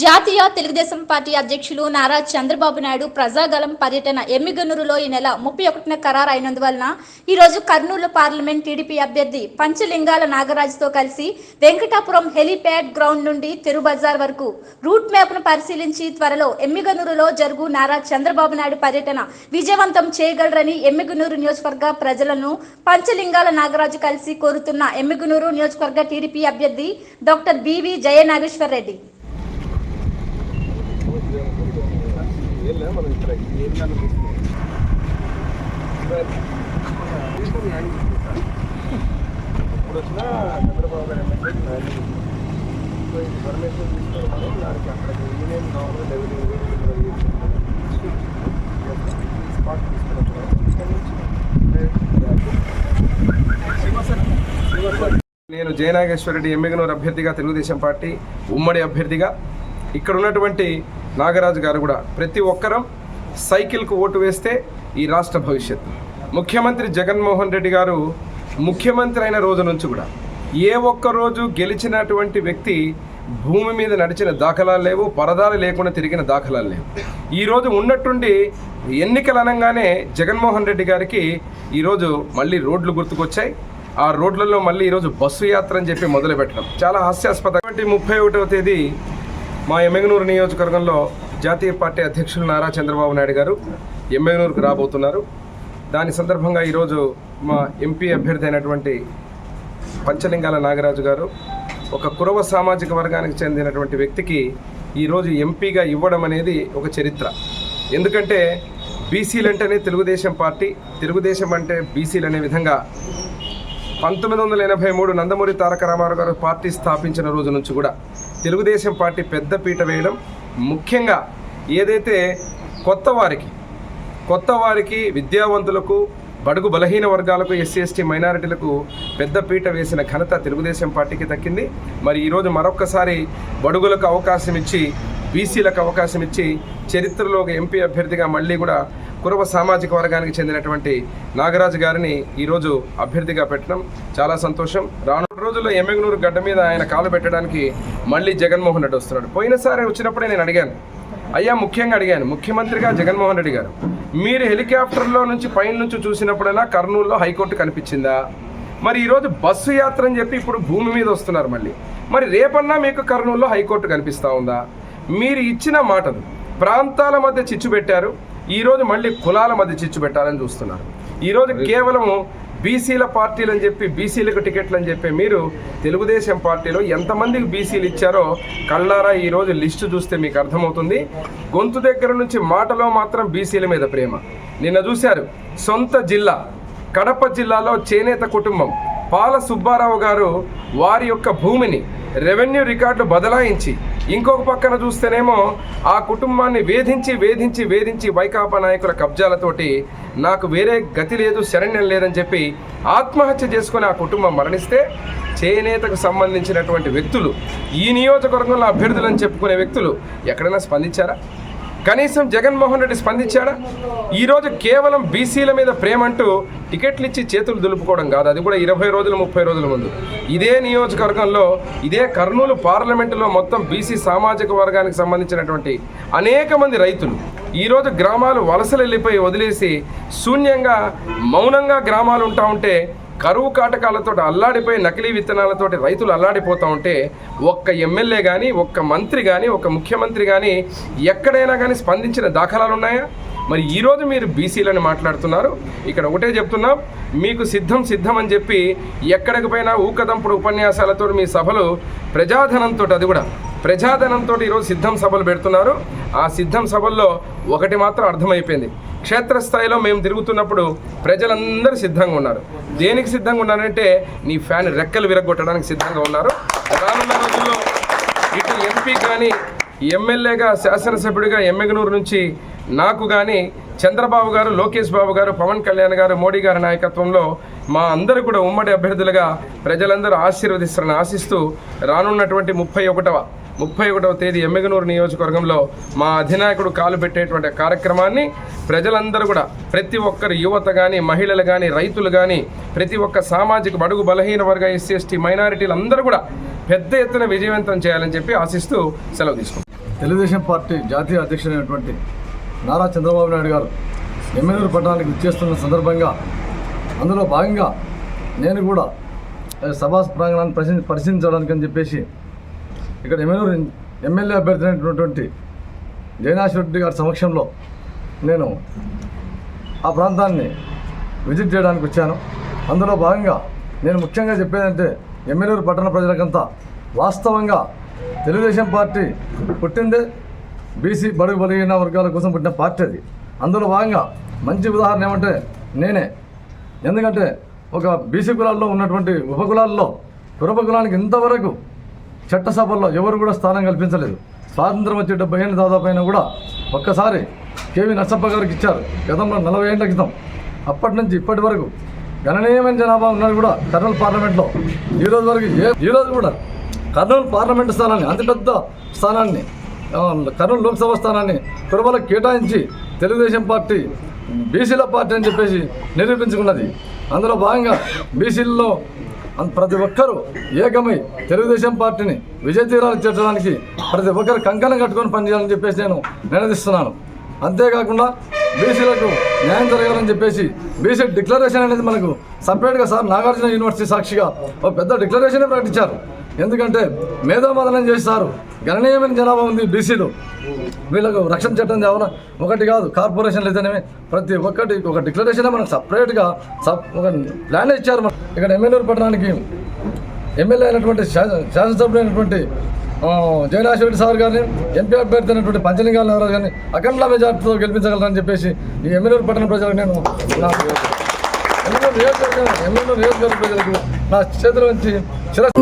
జాతీయ తెలుగుదేశం పార్టీ అధ్యక్షులు నారా చంద్రబాబు నాయుడు ప్రజాగలం పర్యటన ఎమ్మిగనూరులో ఈ నెల ముప్పై ఒకటిన ఖరారు అయినందువలన ఈరోజు కర్నూలు పార్లమెంట్ టీడీపీ అభ్యర్థి పంచలింగాల నాగరాజుతో కలిసి వెంకటాపురం హెలీప్యాడ్ గ్రౌండ్ నుండి తిరుబజార్ వరకు రూట్ మ్యాప్ను పరిశీలించి త్వరలో ఎమ్మిగనూరులో జరుగు నారా చంద్రబాబు నాయుడు పర్యటన విజయవంతం చేయగలరని ఎమ్మిగనూరు నియోజకవర్గ ప్రజలను పంచలింగాల నాగరాజు కలిసి కోరుతున్న ఎమ్మిగనూరు నియోజకవర్గ టీడీపీ అభ్యర్థి డాక్టర్ బివి జయనాగేశ్వర్ రెడ్డి. ఏం మనం ఇక్కడ ఏం ఏరియాలో తీసుకున్నాం. ఇప్పుడు వచ్చిన చంద్రబాబు గారు ఎమ్మెల్యే సో ఇది పర్మిషన్ తీసుకోవడం దానికి అక్కడ యూనియన్ కావాలి లెవెలింగ్ స్పాట్ తీసుకున్నప్పుడు ఇక్కడ నుంచి నేను జయనాగేశ్వరరెడ్డి ఎమ్మిగనూరు అభ్యర్థిగా తెలుగుదేశం పార్టీ ఉమ్మడి అభ్యర్థిగా ఇక్కడ ఉన్నటువంటి నాగరాజు గారు కూడా ప్రతి ఒక్కరం సైకిల్కు ఓటు వేస్తే ఈ రాష్ట్ర భవిష్యత్తు. ముఖ్యమంత్రి జగన్మోహన్ రెడ్డి గారు ముఖ్యమంత్రి అయిన రోజు నుంచి కూడా ఏ ఒక్క రోజు గెలిచినటువంటి వ్యక్తి భూమి మీద నడిచిన దాఖలాలు లేవు పరదాలు లేకుండా తిరిగిన దాఖలాలు లేవు. ఈరోజు ఉన్నట్టుండి ఎన్నికలు అనగానే జగన్మోహన్ రెడ్డి గారికి ఈరోజు మళ్ళీ రోడ్లు గుర్తుకొచ్చాయి. ఆ రోడ్లలో మళ్ళీ ఈరోజు బస్సు యాత్ర అని చెప్పి మొదలు పెట్టడం చాలా హాస్యాస్పదం. ముప్పై ఒకటవ తేదీ మా ఎమ్మెగనూరు నియోజకవర్గంలో జాతీయ పార్టీ అధ్యక్షులు నారా చంద్రబాబు నాయుడు గారు ఎమ్మెగనూరుకు రాబోతున్నారు. దాని సందర్భంగా ఈరోజు మా ఎంపీ అభ్యర్థి అయినటువంటి పంచలింగాల నాగరాజు గారు ఒక కురవ సామాజిక వర్గానికి చెందినటువంటి వ్యక్తికి ఈరోజు ఎంపీగా ఇవ్వడం అనేది ఒక చరిత్ర. ఎందుకంటే బీసీలు అంటేనే తెలుగుదేశం పార్టీ తెలుగుదేశం అంటే బీసీలు అనే విధంగా పంతొమ్మిది వందల ఎనభై మూడు నందమూరి తారక రామారావు గారు పార్టీ స్థాపించిన రోజు నుంచి కూడా తెలుగుదేశం పార్టీ పెద్ద పీట వేయడం ముఖ్యంగా ఏదైతే కొత్త వారికి కొత్త వారికి విద్యావంతులకు బడుగు బలహీన వర్గాలకు ఎస్సీ ఎస్టీ మైనారిటీలకు పెద్ద పీట వేసిన ఘనత తెలుగుదేశం పార్టీకి దక్కింది. మరి ఈరోజు మరొక్కసారి బడుగులకు అవకాశం ఇచ్చి బీసీలకు అవకాశం ఇచ్చి చరిత్రలో ఒక ఎంపీ అభ్యర్థిగా మళ్ళీ కూడా కురవ సామాజిక వర్గానికి చెందినటువంటి నాగరాజు గారిని ఈరోజు అభ్యర్థిగా పెట్టడం చాలా సంతోషం. రానున్న రోజుల్లో ఎమ్మెగనూరు గడ్డ మీద ఆయన కాలు పెట్టడానికి మళ్ళీ జగన్మోహన్ రెడ్డి వస్తున్నాడు. పోయినసారి వచ్చినప్పుడే నేను అడిగాను. అయ్యా ముఖ్యంగా అడిగాను. ముఖ్యమంత్రిగా జగన్మోహన్ రెడ్డి గారు మీరు హెలికాప్టర్లో నుంచి పైన నుంచి చూసినప్పుడైనా కర్నూలులో హైకోర్టు కనిపించిందా? మరి ఈరోజు బస్సు యాత్ర అని చెప్పి ఇప్పుడు భూమి మీద వస్తున్నారు మళ్ళీ. మరి రేపన్నా మీకు కర్నూలులో హైకోర్టు కనిపిస్తూ ఉందా? మీరు ఇచ్చిన మాటలు ప్రాంతాల మధ్య చిచ్చు పెట్టారు. ఈరోజు మళ్ళీ కులాల మధ్య చిచ్చు పెట్టాలని చూస్తున్నారు. ఈరోజు కేవలము బీసీల పార్టీలు అని చెప్పి బీసీలకు టికెట్లు అని చెప్పి మీరు తెలుగుదేశం పార్టీలో ఎంతమందికి బీసీలు ఇచ్చారో కళ్ళారా ఈరోజు లిస్టు చూస్తే మీకు అర్థమవుతుంది. గొంతు దగ్గర నుంచి మాటలో మాత్రం బీసీల మీద ప్రేమ. నిన్న చూశారు సొంత జిల్లా కడప జిల్లాలో చేనేత కుటుంబం పాల సుబ్బారావు గారు వారి యొక్క భూమిని రెవెన్యూ రికార్డులు బదలాయించి ఇంకొక పక్కన చూస్తేనేమో ఆ కుటుంబాన్ని వేధించి వేధించి వేధించి వైకాపా నాయకుల కబ్జాలతోటి నాకు వేరే గతి లేదు శరణ్యం లేదని చెప్పి ఆత్మహత్య చేసుకుని ఆ కుటుంబం మరణిస్తే చేనేతకు సంబంధించినటువంటి వ్యక్తులు ఈ నియోజకవర్గంలో అభ్యర్థులని చెప్పుకునే వ్యక్తులు ఎక్కడైనా స్పందించారా? కనీసం జగన్మోహన్ రెడ్డి స్పందించాడా? ఈరోజు కేవలం బీసీల మీద ప్రేమ అంటూ టికెట్లు ఇచ్చి చేతులు దులుపుకోవడం కాదు. అది కూడా ఇరవై రోజులు ముప్పై రోజుల ముందు. ఇదే నియోజకవర్గంలో ఇదే కర్నూలు పార్లమెంటులో మొత్తం బీసీ సామాజిక వర్గానికి సంబంధించినటువంటి అనేక మంది రైతులు ఈరోజు గ్రామాలు వలసలు వెళ్ళిపోయి వదిలేసి శూన్యంగా మౌనంగా గ్రామాలు ఉంటా ఉంటే కరువు కాటకాలతో అల్లాడిపోయి నకిలీ విత్తనాలతోటి రైతులు అల్లాడిపోతూ ఉంటే ఒక్క ఎమ్మెల్యే కానీ ఒక్క మంత్రి కానీ ఒక ముఖ్యమంత్రి కానీ ఎక్కడైనా కానీ స్పందించిన దాఖలాలు ఉన్నాయా? మరి ఈరోజు మీరు బీసీలని మాట్లాడుతున్నారు. ఇక్కడ ఒకటే చెప్తున్నాం మీకు సిద్ధం సిద్ధం అని చెప్పి ఎక్కడికి పోయినా ఊకదంపుడు ఉపన్యాసాలతో మీ సభలు ప్రజాధనంతో అది కూడా. ప్రజాధనంతో ఈరోజు సిద్ధం సభలు పెడుతున్నారు. ఆ సిద్ధం సభల్లో ఒకటి మాత్రం అర్థమైపోయింది. క్షేత్రస్థాయిలో మేము తిరుగుతున్నప్పుడు ప్రజలందరూ సిద్ధంగా ఉన్నారు. దేనికి సిద్ధంగా ఉన్నారంటే నీ ఫ్యాన్ రెక్కలు విరగొట్టడానికి సిద్ధంగా ఉన్నారు. రానున్న రోజుల్లో ఇటు ఎంపీ కానీ ఎమ్మెల్యేగా శాసనసభ్యుడిగా ఎమ్మెగనూరు నుంచి నాకు కానీ చంద్రబాబు గారు లోకేష్ బాబు గారు పవన్ కళ్యాణ్ గారు మోడీ గారి నాయకత్వంలో మా అందరూ కూడా ఉమ్మడి అభ్యర్థులుగా ప్రజలందరూ ఆశీర్వదిస్తారని ఆశిస్తూ రానున్నటువంటి ముప్పై ఒకటవ ముప్పై ఒకటవ తేదీ ఎమ్మెగనూరు నియోజకవర్గంలో మా అధినాయకుడు కాలు పెట్టేటువంటి కార్యక్రమాన్ని ప్రజలందరూ కూడా ప్రతి ఒక్కరు యువత కానీ మహిళలు కానీ రైతులు కానీ ప్రతి ఒక్క సామాజిక బడుగు బలహీన వర్గ ఎస్సీ ఎస్టీ మైనారిటీలు అందరూ కూడా పెద్ద ఎత్తున విజయవంతం చేయాలని చెప్పి ఆశిస్తూ సెలవు తీసుకుంటాం తెలుగుదేశం పార్టీ జాతీయ అధ్యక్షుడైనటువంటి నారా చంద్రబాబు నాయుడు గారు ఎమ్మెల్యేలు పట్టణానికి చేస్తున్న సందర్భంగా అందులో భాగంగా నేను కూడా సభా ప్రాంగణాన్ని పరిశీ పరిశీలించడానికి అని చెప్పేసి ఇక్కడ ఎమ్మెల్యే ఎమ్మెల్యే అభ్యర్థి అయినటువంటి జయనాథ్ రెడ్డి గారి సమక్షంలో నేను ఆ ప్రాంతాన్ని విజిట్ చేయడానికి వచ్చాను. అందులో భాగంగా నేను ముఖ్యంగా చెప్పేదంటే ఎమ్మెల్యేలు పట్టణ ప్రజలకంతా వాస్తవంగా తెలుగుదేశం పార్టీ పుట్టిందే బీసీ బడుగు బలిగిన వర్గాల కోసం పుట్టిన పార్టీ అది. అందులో భాగంగా మంచి ఉదాహరణ ఏమంటే నేనే. ఎందుకంటే ఒక బీసీ కులాల్లో ఉన్నటువంటి ఉపకులాల్లో కులానికి ఇంతవరకు చట్టసభల్లో ఎవరు కూడా స్థానం కల్పించలేదు. స్వాతంత్రం వచ్చే డెబ్బై ఏళ్ళ దాదాపు అయినా కూడా ఒక్కసారి కేవీ నరసప్ప గారికి ఇచ్చారు. గతంలో నలభై ఏళ్ళ క్రితం. అప్పటి నుంచి ఇప్పటి వరకు గణనీయమైన జనాభా ఉన్నది కూడా కర్నూలు పార్లమెంట్లో. ఈ రోజు వరకు ఏ ఈరోజు కూడా కర్నూలు పార్లమెంటు స్థానాన్ని అతిపెద్ద స్థానాన్ని కర్నూలు లోక్సభ స్థానాన్ని కురబలకు కేటాయించి తెలుగుదేశం పార్టీ బీసీల పార్టీ అని చెప్పేసి నిరూపించుకున్నది. అందులో భాగంగా బీసీల్లో ప్రతి ఒక్కరూ ఏకమై తెలుగుదేశం పార్టీని విజయ తీరాలు చేర్చడానికి ప్రతి ఒక్కరు కంకణం కట్టుకొని పనిచేయాలని చెప్పేసి నేను నినదిస్తున్నాను. అంతేకాకుండా బీసీలకు న్యాయం జరగాలని చెప్పేసి బీసీ డిక్లరేషన్ అనేది మనకు సపరేట్గా సార్ నాగార్జున యూనివర్సిటీ సాక్షిగా ఒక పెద్ద డిక్లరేషనే ప్రకటించారు. ఎందుకంటే మేధోమదనం చేస్తారు గణనీయమైన జనాభా ఉంది బీసీలు. వీళ్ళకు రక్షణ చట్టం తేవాలా ఒకటి కాదు కార్పొరేషన్లు అయితేనేమి ప్రతి ఒక్కటి ఒక డిక్లరేషన్ మనకు సపరేట్గా సప్ ఒక ప్లాన్ ఇచ్చారు మనం ఇక్కడ ఎమ్మెల్యేలు పట్టణానికి ఎమ్మెల్యే అయినటువంటి శాస- శాసనసభ్యుడైనటువంటి ఆ, రెడ్డి సార్ గారిని ఎంపీ అభ్యర్థి అయినటువంటి పంచలింగాల నాగరాజు గారిని అఖండ మెజార్టీతో గెలిపించగలరని చెప్పేసి ఈ ఎమ్మెల్యేలు పట్టణ ప్రజలకు నేను ఎమ్మెల్యే నియోజకవర్గ ఎమ్మెల్యే నియోజకవర్గ ప్రజలకు నా చేతుల నుంచి చిరస్